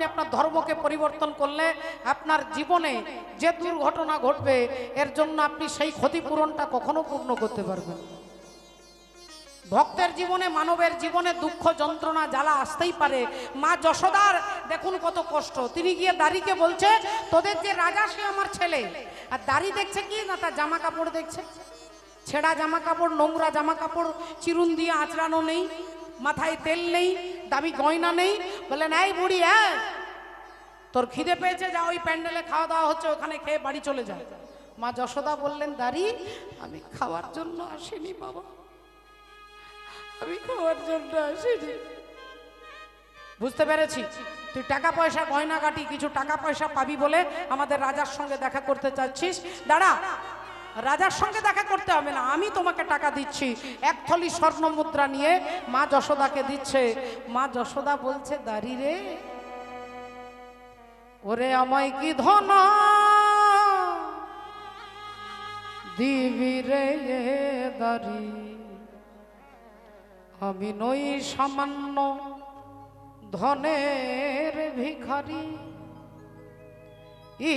আপনি আপনার ধর্মকে পরিবর্তন করলে আপনার জীবনে যে দুর্ঘটনা ঘটবে, এর জন্য আপনি সেই ক্ষতিপূরণটা কখনো পূর্ণ করতে পারবেন ভক্তের জীবনে, মানবের জীবনে দুঃখ, যন্ত্রণা, জ্বালা আসতেই পারে। মা যশোদার, দেখুন কত কষ্ট। তিনি গিয়ে দাড়িকে বলছে, তোদের যে রাজা, সে আমার ছেলে। আর দাড়ি দেখছে কি? না, তার জামা কাপড় দেখছে। ছেঁড়া জামা কাপড় নোংরা জামা কাপড় চিরুন দিয়ে আঁচড়ানো নেই। মাথায় তেল নেই, দামি গয়না নেই বললেন এই বুড়ি হ্যাঁ তোর খিদে পেয়েছে, যা ওই প্যান্ডেলে খাওয়া দাওয়া হচ্ছে, ওখানে খেয়ে বাড়ি চলে যায় মা যশোদা বললেন, দাড়ি, আমি খাওয়ার জন্য আসিনি বাবা। আমি খাওয়ার জন্য আসিনি। বুঝতে পেরেছি? তুই টাকা পয়সা, গয়না কাটি, কিছু টাকা পয়সা পাবি বলে আমাদের রাজার সঙ্গে দেখা করতে চাচ্ছিস। দাঁড়া রাজার সঙ্গে দেখা করতে হবে না, আমি তোমাকে টাকা দিচ্ছি। এক থলি স্বর্ণ মুদ্রা নিয়ে মা যশোদাকে দিচ্ছে। মা যশোদা বলছে, দাঁড়ি রে, ওরে আমায় কি ধন দিবি রে দাঁড়ি? আমি নই সামান্য ধনের ভিখারি। ই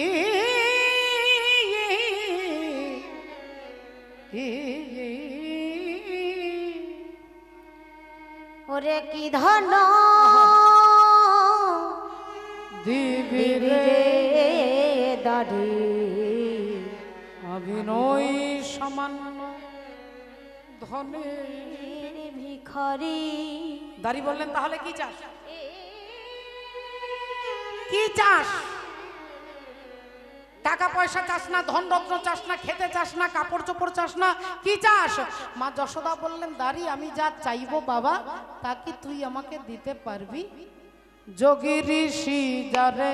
ওরে কি ধন? দিবি রে রে দাড়ি। আমি নই সামান্য ধনের ভিখারি। দাড়ি বললেন তাহলে কি চাস? কি চাস? টাকা পয়সা চাস না ধন রত্ন চাস না, খেতে চাস না, কাপড় চোপড় চাস না, কি চাস? মা যশোদা বললেন, দাঁড়ি আমি যা চাইব বাবা, তা কি তুই আমাকে দিতে পারবি? যোগী ঋষি, যারে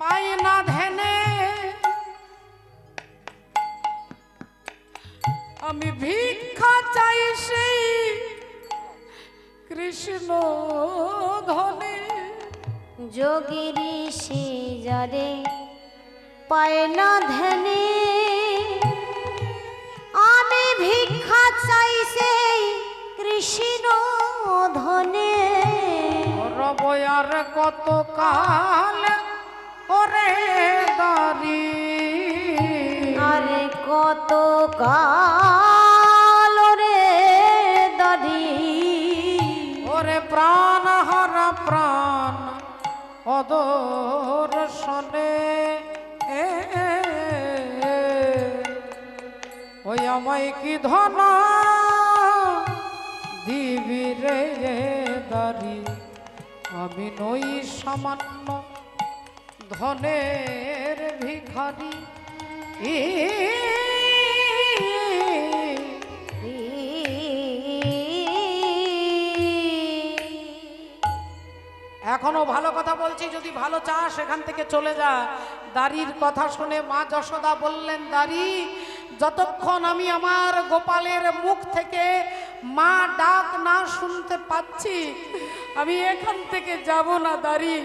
পায় না ধ্যানে, আমি ভিক্ষা চাই সেই কৃষ্ণ ধনে। যোগী ঋষি যারে পায় না ধ্যানে আমি ভিক্ষা চাই সেই কৃষ্ণ ধনে রব আর কত কাল ওরে দারি আরে কত কাল রে দাড়ি। ওরে প্রাণ হারা প্রাণ অদর্শনে এ, ওই আমায় কি ধনা দিবি রে দারি? আমি নই সামান্য ধনের ভিখারি। ই এখনও ভালো কথা বলছি, যদি ভালো চাস এখান থেকে চলে যা দাড়ির কথা শুনে মা যশোদা বললেন, দাড়ি, যতক্ষণ আমি আমার গোপালের মুখ থেকে মা ডাক না শুনতে পাচ্ছি, আমি এখান থেকে যাব না দাড়ি,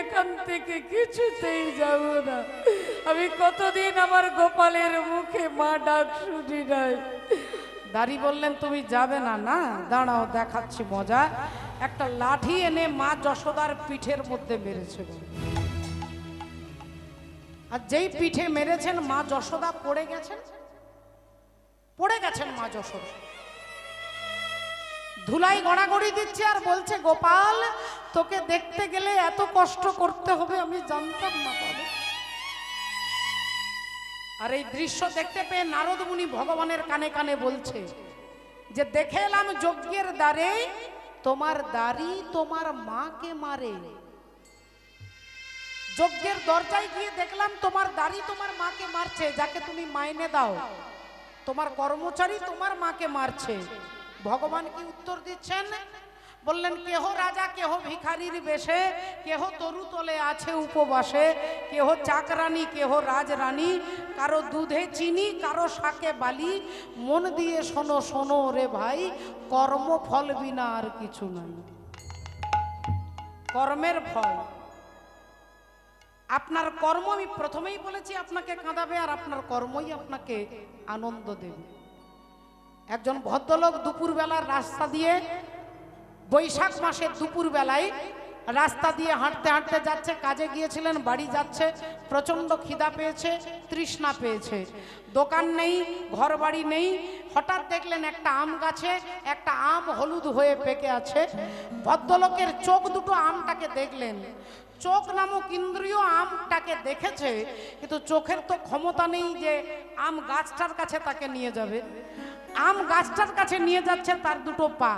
এখান থেকে কিছুতেই যাব না। আমি কতদিন আমার গোপালের মুখে মা ডাক শুনি নাই। দাড়ি বললেন, তুমি যাবে না না? দাঁড়াও, দেখাচ্ছি মজা। একটা লাঠি এনে মা যশোদার পিঠের মধ্যে মেরেছে আর যেই পিঠে মেরেছেন মা যশোদা পড়ে গেছেন? পড়ে গেছেন মা যশোদা। ধুলাই গড়াগড়ি দিচ্ছে আর বলছে, গোপাল, তোকে দেখতে গেলে এত কষ্ট করতে হবে, আমি জানতাম না আর এই দৃশ্য দেখতে পেয়ে নারদ মুনি ভগবানের কানে কানে বলছে যে, দেখে এলাম যজ্ঞের দ্বারে তোমার দাড়ি তোমার মাকে মারে। যজ্ঞের দরজায় গিয়ে দেখলাম তোমার দাড়ি তোমার মাকে মারছে, যাকে তুমি মাইনে দাও। তোমার কর্মচারী তোমার মাকে মারছে। ভগবান কি উত্তর দিচ্ছেন? বললেন, কেহ রাজা, কেহ ভিখারির বেশে, কেহ তরু তলে আছে উপবাসে, কেহ চাকরানী, কেহ রাজরানী, কারও দুধে চিনি, কারও শাকে বালি। মন দিয়ে শোনো শোনো রে ভাই, কর্ম ফল বিনা আর কিছু নাই। কর্মের ফল। আপনার কর্ম আমি প্রথমেই বলেছি, আপনাকে কাঁদাবে আর আপনার কর্মই আপনাকে আনন্দ দেবে। একজন ভদ্রলোক দুপুরবেলার রাস্তা দিয়ে বৈশাখ মাসের দুপুর বেলায় রাস্তা দিয়ে হাঁটতে হাঁটতে যাচ্ছে, কাজে গিয়েছিলেন, বাড়ি যাচ্ছে, প্রচণ্ড খিদা পেয়েছে, তৃষ্ণা পেয়েছে। দোকান নেই ঘর বাড়ি নেই, হঠাৎ দেখলেন একটা আম গাছে একটা আম হলুদ হয়ে পেকে আছে। ভদ্রলোকের চোখ দুটো আমটাকে দেখলেন। চোখ নামক ইন্দ্রিয় আমটাকে দেখেছে, কিন্তু চোখের তো ক্ষমতা নেই যে আম গাছটার কাছে তাকে নিয়ে যাবে। আম গাছটার কাছে নিয়ে যাচ্ছে তার দুটো পা।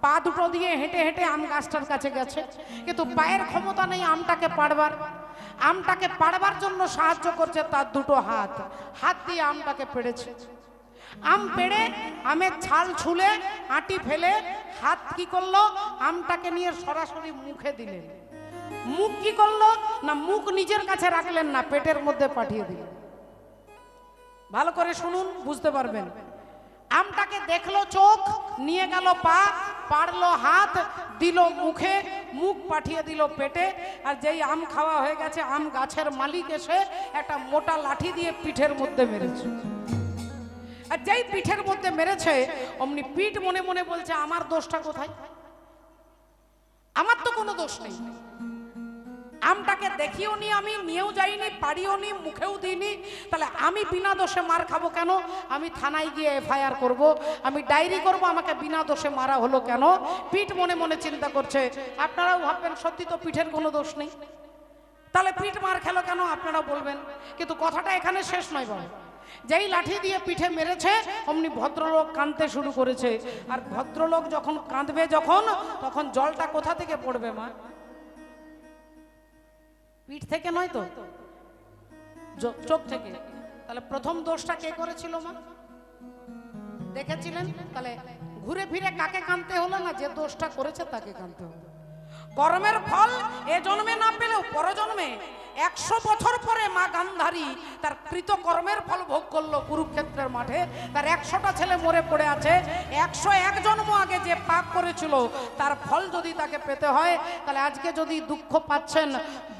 পা দুটো দিয়ে হেঁটে হেঁটে আম গাছটার কাছে গেছে। কিন্তু পায়ের ক্ষমতা নেই আমটাকে পাড়বার। আমটাকে পাড়বার জন্য সাহায্য করছে তার দুটো হাত। হাত দিয়ে আমটাকে পেড়েছে। আম পেড়ে আমের ছাল ছুলে, আটি ফেলে, হাত কি করল? আমটাকে নিয়ে সরাসরি মুখে দিলেন। মুখ কি করল? না, মুখ নিজের কাছে রাখলেন না, পেটের মধ্যে পাঠিয়ে দিলেন। ভালো করে শুনুন, বুঝতে পারবেন। আমটাকে দেখল চোখ, নিয়ে গেল পা পারল হাত, দিল মুখে, মুখ পাঠিয়ে দিল পেটে, আর যেই আম খাওয়া হয়ে গেছে, আম গাছের মালিক এসে একটা মোটা লাঠি দিয়ে পিঠের মধ্যে মেরেছে। আর যেই পিঠের মধ্যে মেরেছে, অমনি পিঠ মনে মনে বলছে, আমার দোষটা কোথায়? আমার তো কোনো দোষ নেই। আমটাকে দেখিও নি আমি, নিয়েও যাইনি পারিও নি মুখেও দিইনি। তাহলে আমি বিনা দোষে মার খাব কেন? আমি থানায় গিয়ে এফআইআর করব। আমি ডায়েরি করব, আমাকে বিনা দোষে মারা হলো কেন? পিঠ মনে মনে চিন্তা করছে। আপনারাও ভাববেন, সত্যি তো পিঠের কোনো দোষ নেই। তাহলে পিঠ মার খেলো কেন? আপনারা বলবেন। কিন্তু কথাটা এখানে শেষ নয় বাবা। যেই লাঠি দিয়ে পিঠে মেরেছে, অমনি ভদ্রলোক কাঁদতে শুরু করেছে। আর ভদ্রলোক যখন কাঁদবে যখন, তখন জলটা কোথা থেকে পড়বে মা? পিঠ থেকে নয় তো? চোখ থেকে। তাহলে প্রথম দোষটা কে করেছিল মা? দেখেছিলেন? তাহলে ঘুরে ফিরে কাকে কানতে হলো না? যে দোষটা করেছে তাকে কানতে হলো। কর্মের ফল এ জন্মে না পেলেও পরজন্মে। একশো বছর পরে মা গান্ধারী তার কৃত কর্মের ফল ভোগ করল কুরুক্ষেত্রের মাঠে। তার একশোটা ছেলে মরে পড়ে আছে। একশো এক জন্ম আগে যে পাপ করেছিল, তার ফল যদি তাকে পেতে হয়, তাহলে আজকে যদি দুঃখ পাচ্ছেন,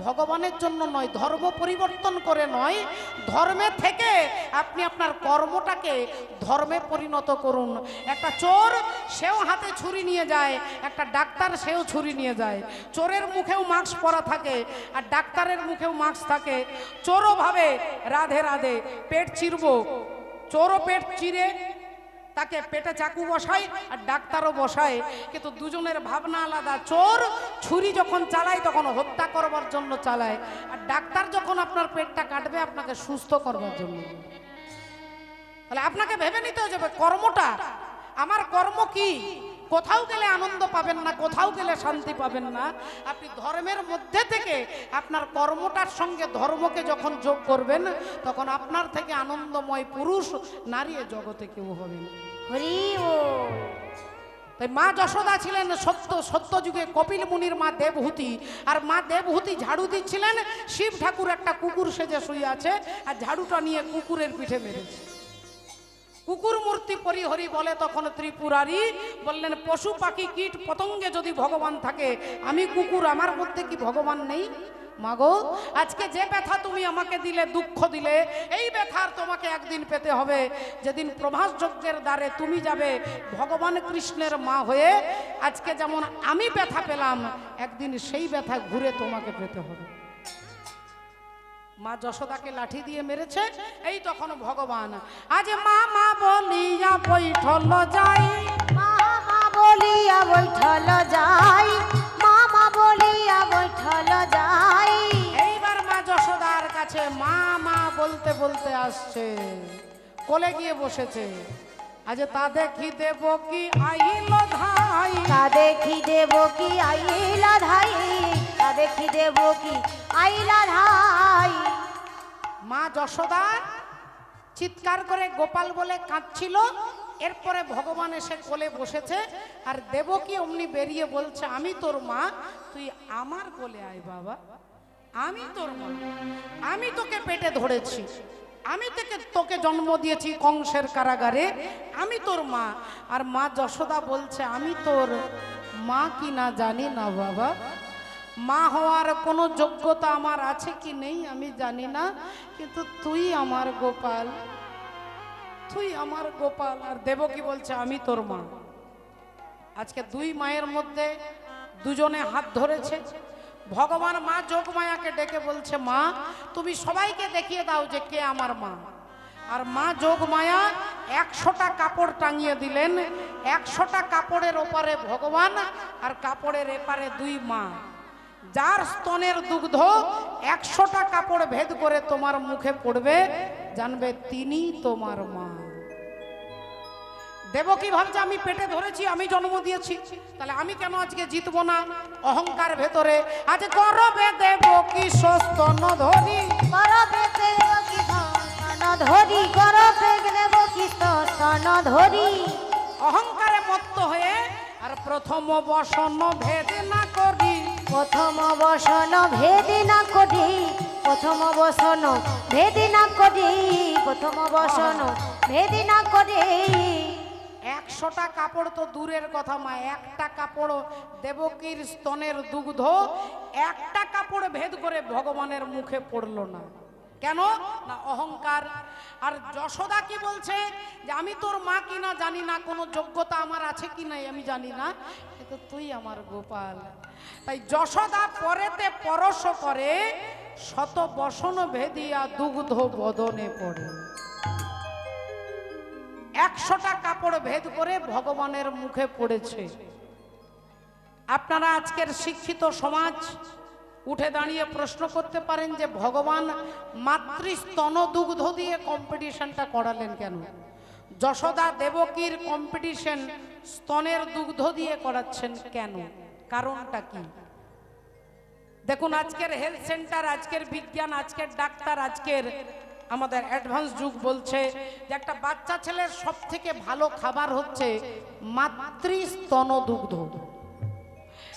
ভগবানের জন্য নয়, ধর্ম পরিবর্তন করে নয়, ধর্মে থেকে আপনি আপনার কর্মটাকে ধর্মে পরিণত করুন। একটা চোর সেও হাতে ছুরি নিয়ে যায়, একটা ডাক্তার সেও ছুরি নিয়ে যায়। চোরের মুখেও মাস্ক পরা থাকে আর ডাক্তারের মুখেও মাস্ক থাকে। চোরও ভাবে, রাধে রাধে, পেট চিরবো। চোরও পেট চিরে, তাকে পেটে চাকু বসায় আর ডাক্তারও বসায়। কিন্তু দুজনের ভাবনা আলাদা। চোর ছুরি যখন চালায়, তখন হত্যা করবার জন্য চালায়। আর ডাক্তার যখন আপনার পেটটা কাটবে, আপনাকে সুস্থ করবার জন্য। তাহলে আপনাকে ভেবে নিতে হবে, কর্মটা, আমার কর্ম কি? কোথাও গেলে আনন্দ পাবেন না কোথাও গেলে শান্তি পাবেন না। আপনি ধর্মের মধ্যে থেকে আপনার কর্মটার সঙ্গে ধর্মকে যখন যোগ করবেন তখন আপনার থেকে আনন্দময় পুরুষ নারী জগতে কেউ হবে না। হরি ও। তাই মা যশোদা ছিলেন সত্য সত্য যুগে কপিল মুনির মা দেবহুতি। আর মা দেবহুতি ঝাড়ু দিচ্ছিলেন শিব ঠাকুর একটা কুকুর সেজে শুয়ে আছে আর ঝাড়ুটা নিয়ে কুকুরের পিঠে মেরেছে। কুকুর মূর্তি পরিহরি বলে তখন ত্রিপুরারি বললেন, পশু পাখি কীট পতঙ্গে যদি ভগবান থাকে, আমি কুকুর, আমার মধ্যে কি ভগবান নেই? মাগো, আজকে যে ব্যথা তুমি আমাকে দিলে, দুঃখ দিলে, এই ব্যথার তোমাকে একদিন পেতে হবে। যেদিন প্রভাস যজ্ঞের দ্বারে তুমি যাবে, ভগবান কৃষ্ণের মা হয়ে আজকে যেমন আমি ব্যথা পেলাম, একদিন সেই ব্যথা ঘুরে তোমাকে পেতে হবে। মা যশোদাকে লাঠি দিয়ে মেরেছে এই তখন ভগবান। আজ মা মা বলিয়া বৈঠল যাই। মা মা বলিয়া বৈঠল যাই। মা মা বলিয়া বৈঠল যাই। এইবার মা যশোদার কাছে মা মা বলতে বলতে আসছে কোলে গিয়ে বসেছে। আজ তা দেখি দেব কি আইল ধাই? তা দেখি দেব কি আইলা ধাই? তা দেখি দেব কি আইলা ধাই? মা যশোদা চিৎকার করে গোপাল বলে কাঁদছিল এরপরে ভগবান এসে কোলে বসেছে আর দেবকী অমনি বেরিয়ে বলছে আমি তোর মা তুই আমার কোলে আয় বাবা। আমি তোর মা। আমি তোকে পেটে ধরেছি। আমি তোকে তোকে জন্ম দিয়েছি কংসের কারাগারে, আমি তোর মা। আর মা যশোদা বলছে, আমি তোর মা কি না জানি না বাবা। মা হওয়ার কোনো যোগ্যতা আমার আছে কি নেই আমি জানি না, কিন্তু তুই আমার গোপাল। তুই আমার গোপাল, আর দেবকী বলছে, আমি তোর মা। আজকে দুই মায়ের মধ্যে দুজনে হাত ধরেছে। ভগবান মা যোগমায়াকে ডেকে বলছে, মা, তুমি সবাইকে দেখিয়ে দাও যে কে আমার মা। আর মা যোগমায়া একশোটা কাপড় টাঙিয়ে দিলেন, একশোটা কাপড়ের ওপারে ভগবান আর কাপড়ের এপারে দুই মা। যার স্তনের দুগ্ধ একশোটা কাপড় ভেদ করে তোমার মুখে পড়বে, জানবে তিনি তোমার মা। দেবকী ভাবছে? আমি পেটে ধরেছি আমি জন্ম দিয়েছি। তাহলে আমি কেন আজকে জিতবো না? অহংকার ভেতরে। আজ করবে দেবকী সস্তন ধরি করবে দেব কি স্তন ধরি করবে দেব কি স্তন ধরি অহংকারে মত্ত হয়ে আর প্রথম বসন ভেদ না করি। প্রথম বসন ভেদি না করি প্রথম বসন ভেদি না করি প্রথম বসন ভেদি না করি। একশোটা কাপড় তো দূরের কথা, মা। একটা কাপড় দেবকীর স্তনের দুগ্ধ, একটা কাপড় ভেদ করে ভগবানের মুখে পড়ল না। কেন? না অহংকার। আর যশোদা কি বলছে যে, আমি তোর মা কিনা জানি না, কোনো যোগ্যতা আমার আছে কি নাই আমি জানি না। এ তো তুই আমার গোপাল। তাই যশোদা পরেতে পরশ করে শত বসন ভেদিয়া দুগ্ধ বদনে পড়ে। একশোটা কাপড় ভেদ করে ভগবানের মুখে পড়েছে। আপনারা আজকের শিক্ষিত সমাজ উঠে দাঁড়িয়ে প্রশ্ন করতে পারেন যে ভগবান মাতৃস্তন দুগ্ধ দিয়ে কম্পিটিশনটা করালেন কেন? যশোদা দেবকীর কম্পিটিশন স্তনের দুগ্ধ দিয়ে করাচ্ছেন কেন? কারণটা কি? দেখুন, আজকের হেলথ সেন্টার আজকের বিজ্ঞান, আজকের ডাক্তার, আজকের আমাদের অ্যাডভান্স যুগ বলছে যে একটা বাচ্চা ছেলের সব থেকে ভালো খাবার হচ্ছে মাতৃস্তন দুগ্ধ।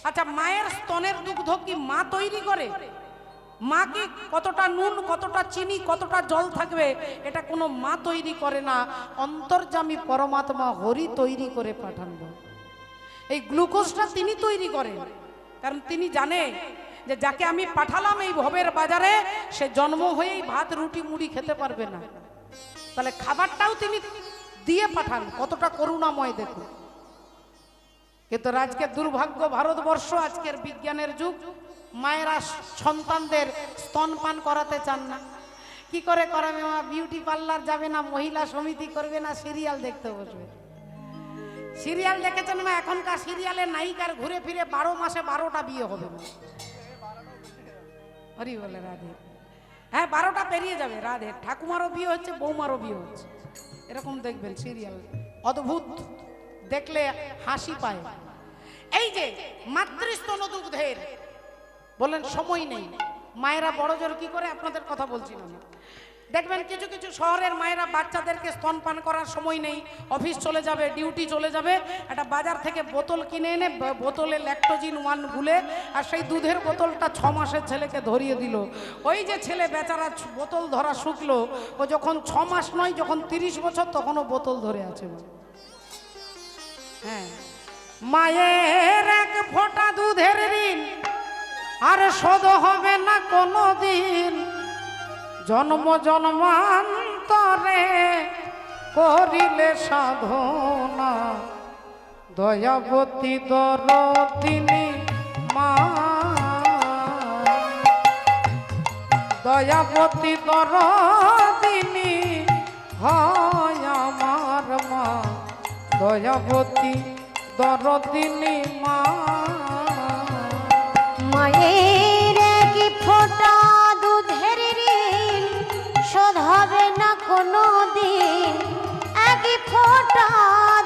আচ্ছা মায়ের স্তনের দুগ্ধ কি মা তৈরি করে? মা কি কতটা নুন, কতটা চিনি, কতটা জল থাকবে? এটা কোনো মা তৈরি করে না অন্তর্জামী পরমাত্মা হরি তৈরি করে পাঠান। এই গ্লুকোজটা তিনি তৈরি করেন, কারণ তিনি জানে যে যাকে আমি পাঠালাম এই ভবের বাজারে, সে জন্ম হয়েই ভাত, রুটি, মুড়ি খেতে পারবে না। তাহলে খাবারটাও তিনি দিয়ে পাঠান, কতটা করুণাময় দেখুন। কিন্তু আজকের দুর্ভাগ্য, ভারতবর্ষ আজকের বিজ্ঞানের যুগ, মায়েরা সন্তানদের স্তনপান করাতে চান না। কি করে করাবে মা? বিউটি পার্লার যাবে না, মহিলা সমিতি করবে না, সিরিয়াল দেখতে বসবে। সিরিয়াল দেখেছেন মা? এখনকার সিরিয়ালে নায়িকার ঘুরে ফিরে বারো মাসে বারোটা বিয়ে হবে। হরি বলে রাধে। হ্যাঁ বারোটা পেরিয়ে যাবে রাধে। ঠাকুমারও বিয়ে হচ্ছে, বৌমারও বিয়ে হচ্ছে। এরকম দেখবেন সিরিয়াল অদ্ভুত। দেখলে হাসি পায়। এই যে মাতৃস্তন দুগ্ধের বলেন সময় নেই। মায়েরা বড় জোর কি করে? আপনাদের কথা বলছিলাম দেখবেন কিছু কিছু শহরের মায়েরা বাচ্চাদেরকে স্তনপান করার সময় নেই, অফিস চলে যাবে, ডিউটি চলে যাবে, একটা বাজার থেকে বোতল কিনে এনে বোতলে ল্যাক্টোজিন ওয়ান গুলে আর সেই দুধের বোতলটা ছ মাসের ছেলেকে ধরিয়ে দিল। ওই যে ছেলে বেচারা বোতল ধরা শুকলো, ও যখন ছ মাস নয়, যখন তিরিশ বছর তখনও বোতল ধরে আছে হ্যাঁ। মায়ের এক ফোঁটা দুধের ঋণ, আর শোধ হবে না কোনো দিন। জন্ম জন্মান্তরে করিলে সাধনা। দয়াবতী দরদিনী মা। দয়াবতী দরদিনী হয় আমার মা। দয়াবতী দরদিনী মা। মায়ের কি ফোটা কোনো দিন এক ফোটা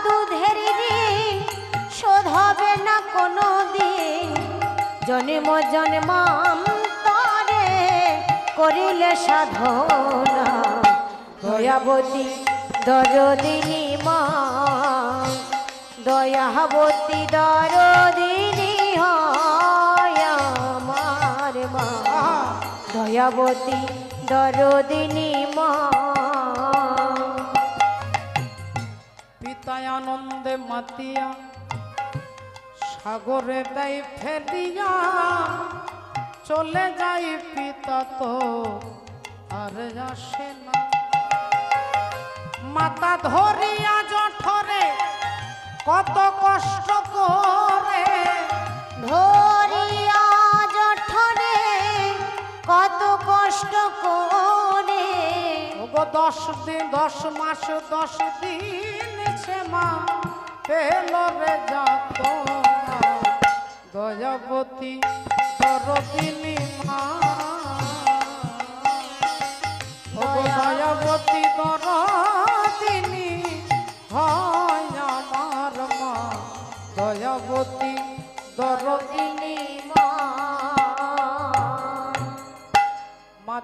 দুধের ঋণ শোধ হবে না কোনো দিন জন্ম জন্মান্তরে করিলে সাধনা দয়াবতী দরদিনী মা। দয়াবতী দরদিনী হয় আমার মা। দয়াবতী দরদিনী মা। তাই আনন্দে মাতিয়া সাগরে দেয় ফেলিয়া চলে যাই পিতা তো আর আসে না। মাতা ধরিয়া জঠরে কত কষ্ট করে ধরিয়া জঠরে কত কষ্ট করে। দশ দিন দশ মাস দশ দিন সে মা পেল রে যাত দয়াবতী সরদিনী মা দয়াবতী দরদিনী হয় আমার মা। দয়াবতী দরদিনী মা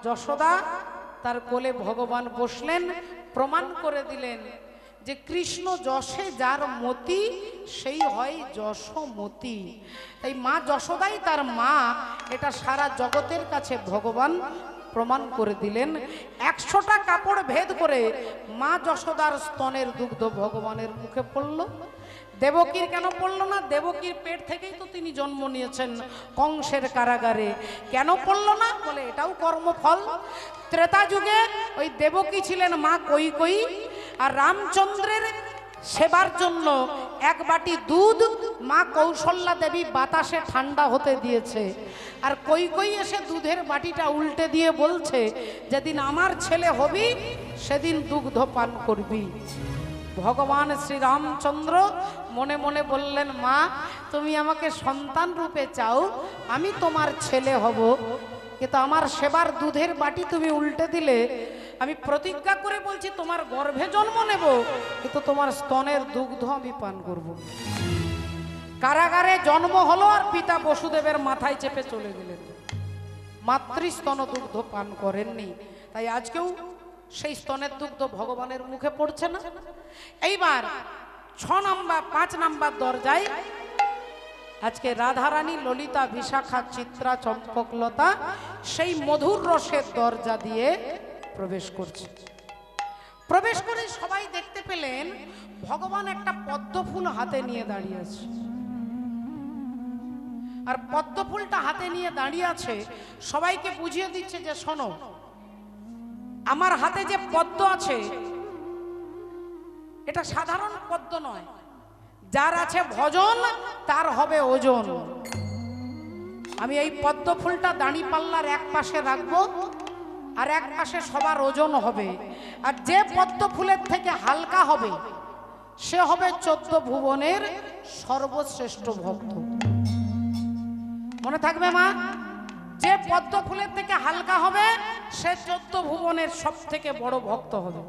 যশোদা তার কোলে ভগবান বসলেন, প্রমাণ করে দিলেন। যে কৃষ্ণ যশে যার মতি, সেই হয় যশমতি। তাই মা যশোদাই তার মা, এটা সারা জগতের কাছে ভগবান প্রমাণ করে দিলেন। একশোটা কাপড় ভেদ করে মা যশোদার স্তনের দুগ্ধ ভগবানের মুখে পড়ল। দেবকীর কেন পড়ল না? দেবকীর পেট থেকেই তো তিনি জন্ম নিয়েছেন কংসের কারাগারে। কেন পড়ল না? বলে এটাও কর্মফল। ত্রেতা যুগে ওই দেবকী ছিলেন মা কই কই আর রামচন্দ্রের সেবার জন্য এক বাটি দুধ মা কৌশল্যা দেবী বাতাসে ঠান্ডা হতে দিয়েছে। আর কই কই এসে দুধের বাটিটা উল্টে দিয়ে বলছে, যেদিন আমার ছেলে হবি, সেদিন দুগ্ধ পান করবি। ভগবান শ্রীরামচন্দ্র মনে মনে বললেন, মা, তুমি আমাকে সন্তান রূপে চাও, আমি তোমার ছেলে হব। কিন্তু আমার সেবার দুধের বাটি তুমি উল্টে দিলে, আমি প্রতিজ্ঞা করে বলছি তোমার গর্ভে জন্ম নেব, কিন্তু তোমার স্তনের দুগ্ধ আমি পান করব। কারাগারে জন্ম হলো আর পিতা বসুদেবের মাথায় চেপে চলে গেলেন। মাতৃস্তন দুগ্ধ পান করেননি, তাই আজকেও সেই স্তনের দুগ্ধ ভগবানের মুখে পড়ছে না। এইবার ছ নাম্বার, পাঁচ নাম্বার দরজায় আজকে রাধারানী, ললিতা, বিশাখা, চিত্রা, চম্পকলতা সেই মধুর রসের দরজা দিয়ে প্রবেশ করছে। প্রবেশ করে সবাই দেখতে পেলেন, ভগবান একটা পদ্ম ফুল হাতে নিয়ে দাঁড়িয়ে আছে। আর পদ্ম ফুলটা হাতে নিয়ে দাঁড়িয়ে আছে, সবাইকে বুঝিয়ে দিচ্ছে যে, শোনো, আমার হাতে যে পদ্ম আছে, এটা সাধারণ পদ্ম নয়। যার আছে ভজন, তার হবে ওজন। আমি এই পদ্ম ফুলটা দাঁড়ি পাল্লার এক পাশে রাখব, আর এক পাশে সবার ওজন হবে। আর যে পদ্ম ফুলের থেকে হালকা হবে, সে হবে চোদ্দ ভুবনের সর্বশ্রেষ্ঠ ভক্ত। মনে থাকবে মা? যে পদ্ম ফুলের থেকে হালকা হবে, সে চোদ্দ ভুবনের সব থেকে বড় ভক্ত হবে।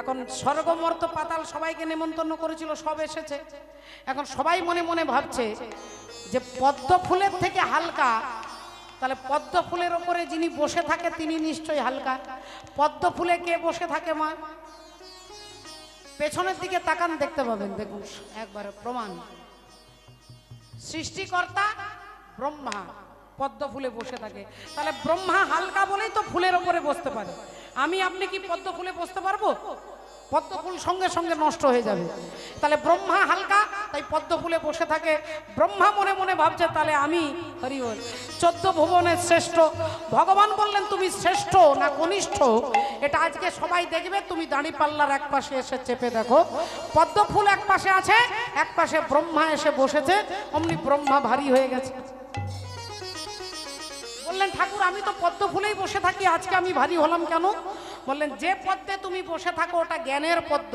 এখন স্বর্গমর্ত পাতাল সবাইকে নেমন্তন্ন করেছিল, সব এসেছে। এখন সবাই মনে মনে ভাবছে যে পদ্ম ফুলের থেকে হালকা, তাহলে পদ্ম ফুলের ওপরে যিনি বসে থাকে তিনি নিশ্চয়ই হালকা। পদ্ম ফুলে কে বসে থাকে মা? পেছনের দিকে তাকান, দেখতে পাবেন, দেখুন, একবারে প্রমাণ। সৃষ্টিকর্তা ব্রহ্মা, পদ্ম ফুলে বসে থাকে। তাহলে ব্রহ্মা হালকা বলেই তো ফুলের ওপরে বসতে পারে। আমি আপনি কি পদ্ম ফুলে বসতে পারব? পদ্ম ফুল সঙ্গে সঙ্গে নষ্ট হয়ে যাবে। তাহলে ব্রহ্মা হালকা, তাই পদ্ম ফুলে বসে থাকে। ব্রহ্মা মনে মনে ভাবছে, তাহলে আমি হরি বল চোদ্দ ভুবনের শ্রেষ্ঠ। ভগবান বললেন, তুমি শ্রেষ্ঠ না কনিষ্ঠ? এটা আজকে সবাই দেখবে, তুমি দাঁড়ি পাল্লার এক পাশে এসে চেপে দেখো। পদ্ম ফুল এক পাশে আছে, এক পাশে ব্রহ্মা এসে বসেছে, অমনি ব্রহ্মা ভারী হয়ে গেছে। বললেন, ঠাকুর, আমি তো পদ্ম ফুলেই বসে থাকি, আজকে আমি ভারী হলাম কেন? বললেন, যে পদ্মে তুমি বসে থাকো, ওটা জ্ঞানের পদ্ম।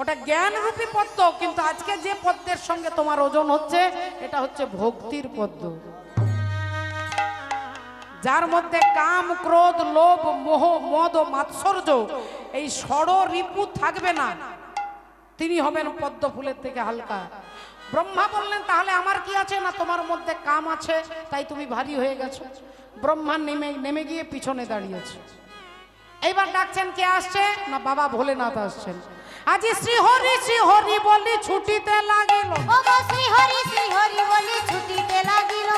ওটা জ্ঞান রূপী পদ্ম, কিন্তু আজকে যে পদ্মের সঙ্গে তোমার ওজন হচ্ছে, এটা হচ্ছে ভক্তির পদ্ম। যার মধ্যে কাম, ক্রোধ, লোভ, মোহ, মদ ও মাৎসর্য, এই ষড় রিপু থাকবে না। তিনি হবেন পদ্ম ফুলের থেকে হালকা। ব্রহ্মা বললেন, তাহলে আমার কি আছে? না তোমার মধ্যে কাম আছে? তাই তুমি ভারী হয়ে গেছো। ব্রহ্মা নেমে নেমে গিয়ে পিছনে দাঁড়িয়েছে। এইবার ডাকছেন, কে আসছে? না, বাবা ভোলেনাথ আসছেন। আজি শ্রী হরি শ্রী হরি বলি ছুটিতে লাগিল। শ্রী হরি শ্রী হরি বলি ছুটিতে লাগিল।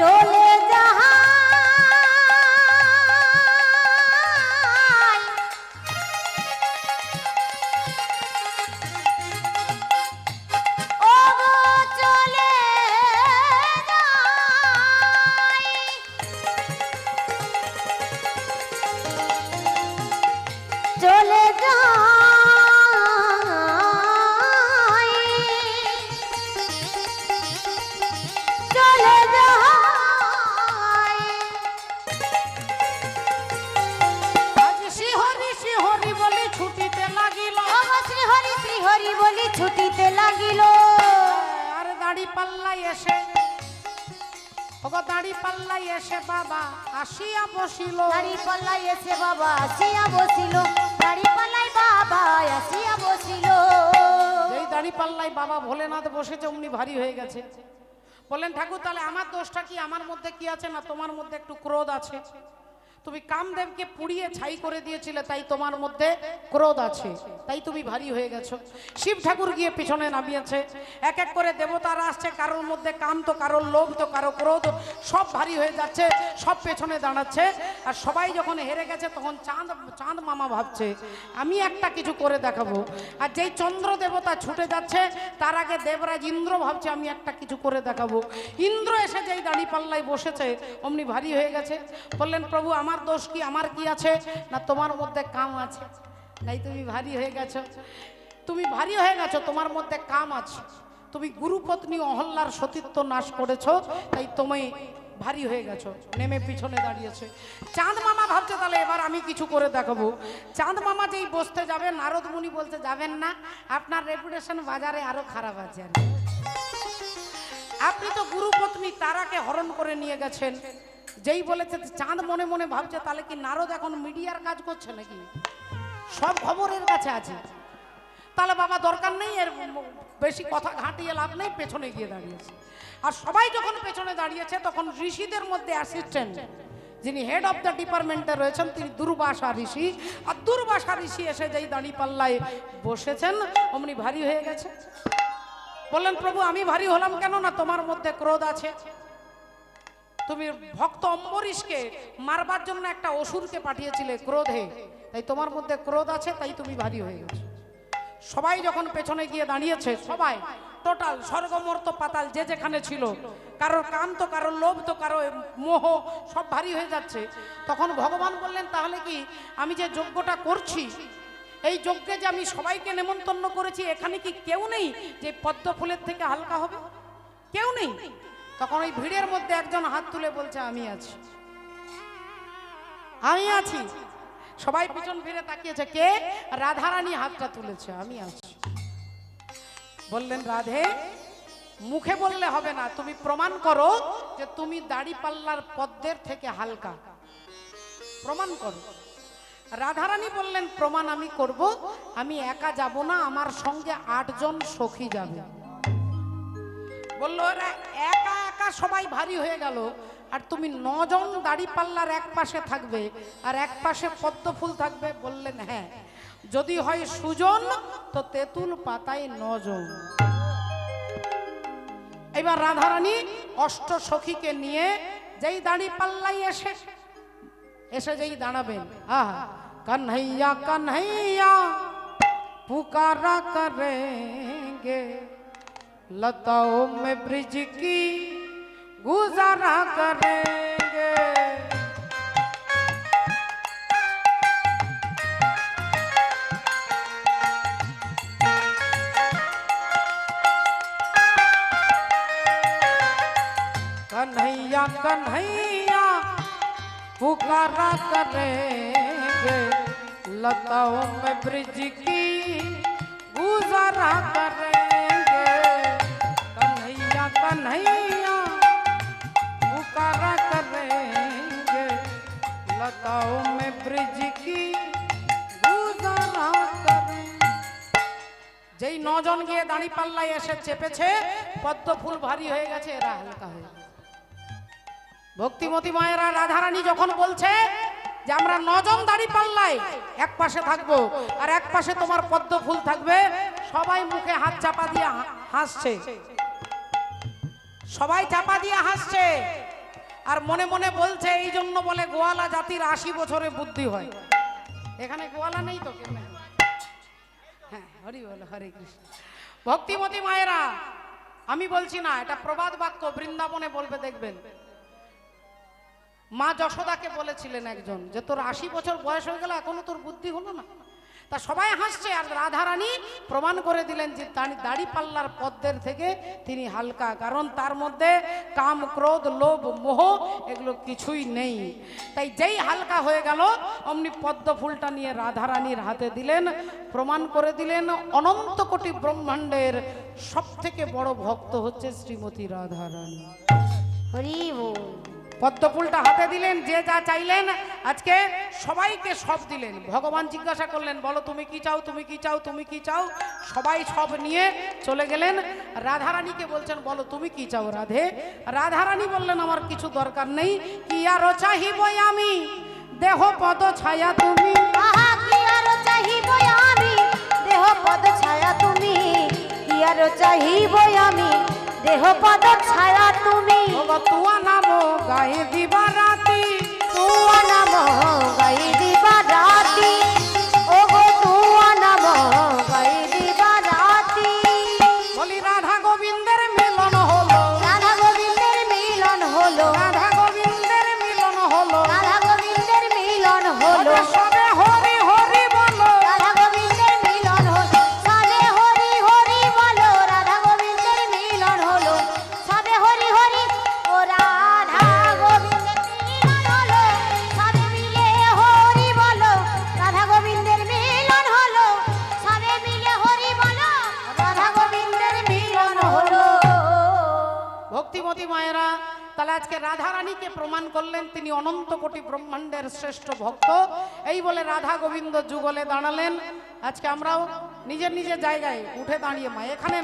চলে যাহা এসে। ওগো দাড়ি পাল্লাই এসে বাবা আসিয়া বসিল। দাড়ি পাল্লাই এসে বাবা আসিয়া বসিল। দাড়ি পাল্লাই বাবা আসিয়া বসিল। এই দাঁড়ি পাল্লাই বাবা ভোলেনাথ বসেছে অমনি ভারী হয়ে গেছে। বলেন ঠাকুর তাহলে আমার দোষটা কি? আমার মধ্যে কি আছে না তোমার মধ্যে একটু ক্রোধ আছে? তুমি কামদেবকে পুড়িয়ে ছাই করে দিয়েছিলে, তাই তোমার মধ্যে ক্রোধ আছে। তাই তুমি ভারী হয়ে গেছো। শিব ঠাকুর গিয়ে পিছনে নামিয়েছে। এক এক করে দেবতারা আসছে, কারোর মধ্যে কাম তো, কারোর লোভ তো, কারও ক্রোধ, সব ভারী হয়ে যাচ্ছে, সব পেছনে দাঁড়াচ্ছে। আর সবাই যখন হেরে গেছে, তখন চাঁদ চাঁদ মামা ভাবছে, আমি একটা কিছু করে দেখাবো। আর যেই চন্দ্র দেবতা ছুটে যাচ্ছে, তার আগে দেবরাজ ইন্দ্র ভাবছে, আমি একটা কিছু করে দেখাবো। ইন্দ্র এসে যেই দাড়ি পাল্লায় বসেছে, অমনি ভারী হয়ে গেছে। বললেন, প্রভু, আমার দোষ কি? আমার কি আছে? না, তোমার মধ্যে কাম আছে। তাই তুমি ভারী হয়ে গেছো। তুমি ভারী হয়ে গেছো, তোমার মধ্যে কাম আছে। তুমি গুরুপত্নী অহল্লার সতীত্ব নাশ করেছ, তাই তুমি ভারী হয়ে গেছো। নেমে পিছনে দাঁড়িয়েছে। চাঁদ মামা ভাবছে, তাহলে এবার আমি কিছু করে দেখাবো। চাঁদ মামা যেই বসতে যাবে, নারদ মুনি বলতে যাবেন না, আপনার রেপুটেশন বাজারে আরও খারাপ আছে আপনি তো গুরুপত্নী তারাকে হরণ করে নিয়ে গেছেন। যেই বলেছে চাঁদ মনে মনে ভাবছে, তাহলে কি নারদ এখন মিডিয়ার কাজ করছে নাকি? সব খবরের কাছে আছে। তাহলে বাবা দরকার নেই, এর বেশি কথা ঘাঁটিয়ে লাভ নেই, পেছনে গিয়ে দাঁড়িয়েছে। আর সবাই যখন পেছনে দাঁড়িয়েছে, তখন ঋষিদের মধ্যে অ্যাসিস্ট্যান্ট যিনি হেড অফ দ্য ডিপার্টমেন্টে রয়েছেন, তিনি দুর্বাসা ঋষি। আর দুর্বাসা ঋষি এসে যেই দাঁড়ি পাল্লায় বসেছেন, অমনি ভারী হয়ে গেছে। বললেন, প্রভু, আমি ভারী হলাম কেন না? তোমার মধ্যে ক্রোধ আছে। তুমি ভক্ত অম্বরীশকে মারবার জন্য একটা অসুরকে পাঠিয়েছিলে ক্রোধে। তাই তোমার মধ্যে ক্রোধ আছে, তাই তুমি ভারী হয়ে গেছো। সবাই যখন পেছনে গিয়ে দাঁড়িয়েছে, সবাই টোটাল স্বর্গমর্ত পাতাল যে যেখানে ছিল, কারোর কাম তো, কারোর লোভ তো কারও মোহ সব ভারী হয়ে যাচ্ছে। তখন ভগবান বললেন, তাহলে কি আমি যে যজ্ঞটা করছি, এই যজ্ঞে যে আমি সবাইকে নেমন্তন্ন করেছি, এখানে কি কেউ নেই যে পদ্ম ফুলের থেকে হালকা হবে? কেউ নেই। তখন ওই ভিড়ের মধ্যে একজন হাত তুলে বলছে, আমি আছি। আমি আছি? সবাই পিছন ফিরে তাকিয়েছে, কে? রাধারানী হাতটা তুলেছে, আমি আছি। বললেন, রাধে, মুখে বললে হবে না, তুমি প্রমাণ করো যে তুমি দাড়ি পাল্লার পদ্মের থেকে হালকা। প্রমাণ করো। রাধারানী বললেন, প্রমাণ আমি করব, আমি একা যাব না, আমার সঙ্গে আটজন সখী যাবে। বলল, ওরা একা একা সবাই ভারী হয়ে গেল। আর তুমি নজন দাড়ি পাল্লার এক পাশে থাকবে আর এক পাশে পদ্ম ফুল থাকবে। বললেন হ্যাঁ। যদি হয় সুজন, তো তেঁতুল পাতায় নজন। এবার রাধারানী অষ্ট সখীকে নিয়ে যেই দাঁড়ি পাল্লাই এসে এসে যেই দাঁড়াবেন, আহা, কানহাইয়া কানহাইয়া, পুকারা করেঙ্গে। लताओं में ब्रिज की गुजारा करेंगे। कन्हैया कन्हैया, पुकारा करेंगे। लताओं में ब्रिज की गुजारा कन्हैया कन्हैया पुकारा करेंगे लताओं में ब्रिज की गुजारा करेंगे যেই নজন গিয়ে দাঁড়ি পাল্লায় এসে চেপেছে পদ্ম ফুল ভারী হয়ে গেছে এরা হালকা হয়ে গেছে। ভক্তিমতী মায়েরা রাধারানী যখন বলছে যে আমরা নজন দাড়ি পাল্লাই এক পাশে থাকবো আর এক পাশে তোমার পদ্ম ফুল থাকবে সবাই মুখে হাত চাপা দিয়ে হা- হাসছে সবাই চাপা দিয়ে হাসছে। আর মনে মনে বলছে, এই জন্য বলে গোয়ালা জাতির আশি বছরে বুদ্ধি হয়। এখানে গোয়ালা নেই তো হ্যাঁ হরি বল, হরে কৃষ্ণ। ভক্তিমতী মায়েরা, আমি বলছি না, এটা প্রবাদ বাক্য, বৃন্দাবনে বলবে, দেখবেন। মা যশোদাকে বলেছিলেন একজন যে, তোর আশি বছর বয়স হয়ে গেল, এখনও তোর বুদ্ধি হলো না? তা সবাই হাসছে আর রাধারানী প্রমাণ করে দিলেন যে দাড়ি পাল্লার পদ্মের থেকে তিনি হালকা, কারণ তার মধ্যে কাম, ক্রোধ, লোভ, মোহ এগুলো কিছুই নেই। তাই যেই হালকা হয়ে গেল, অমনি পদ্ম ফুলটা নিয়ে রাধারানীর হাতে দিলেন, প্রমাণ করে দিলেন অনন্ত কোটি ব্রহ্মাণ্ডের সব থেকে বড় ভক্ত হচ্ছে শ্রীমতী রাধারানী। হরি বল। পদ্ম ফুলটা হাতে দিলেন, যে যা চাইলেন, আজকে সবাইকে সব দিলেন। ভগবান জিজ্ঞাসা করলেন, বলো, তুমি কি চাও, তুমি কি চাও, তুমি কি চাও? সবাই সব নিয়ে চলে গেলেন। রাধারানীকে বলছেন, বলো, তুমি কি চাও, রাধে? রাধারানী বললেন, আমার কিছু দরকার নেই, কি আরও চাহিবই আমি? দেহ পদ ছায়া তুমি। চাহিব আমি? দেহ পদ ছায়া তুমি, কি আর চাহিব আমি? দেহ পদ ছায়া তুমি। তুয়া নাম গায়ে দিবা রাতি। তুয়া নাম গাই যুগলে দাঁড়ালেন। আজকে আমরাও নিজের নিজের জায়গায় উঠে দাঁড়িয়ে মা এখানে